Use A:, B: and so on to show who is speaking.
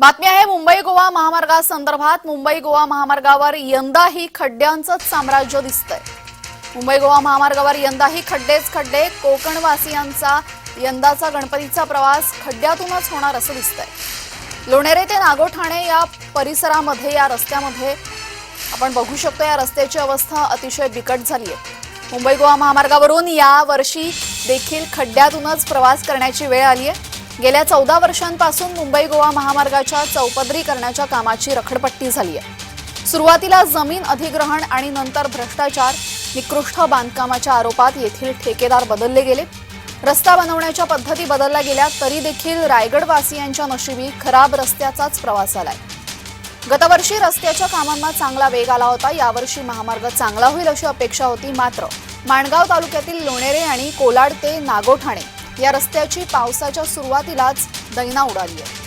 A: बातमी आहे मुंबई गोवा महामार्गासंदर्भात मुंबई गोवा महामार्गावर यंदाही खड्ड्यांचंच साम्राज्य दिसतंय. मुंबई गोवा महामार्गावर यंदाही खड्डेच खड्डे कोकणवासियांचा यंदाचा गणपतीचा प्रवास खड्ड्यातूनच होणार असं दिसतंय. लोणेरे ते नागोठाणे या परिसरामध्ये या रस्त्यामध्ये आपण बघू शकतो या रस्त्याची अवस्था अतिशय बिकट झाली आहे. मुंबई गोवा महामार्गावरून या वर्षी देखील खड्ड्यातूनच प्रवास करण्याची वेळ आली आहे. गेल्या चौदा वर्षांपासून मुंबई गोवा महामार्गाच्या चौपदरीकरणाच्या कामाची रखडपट्टी झाली आहे सुरुवातीला जमीन अधिग्रहण आणि नंतर भ्रष्टाचार निकृष्ट बांधकामाच्या आरोपात येथील ठेकेदार बदलले गेले. रस्ता बनवण्याच्या पद्धती बदलल्या गेल्या तरी देखील रायगडवासियांच्या नशिबी खराब रस्त्याचाच प्रवास आलाय गतवर्षी रस्त्याच्या कामांना चांगला वेग आला होता यावर्षी महामार्ग चांगला होईल अशी अपेक्षा होती मात्र माणगाव तालुक्यातील लोणेरे आणि कोलाड ते नागोठाणे या रस्त्याची पावसाच्या सुरुवातीलाच दैना उडाली आहे.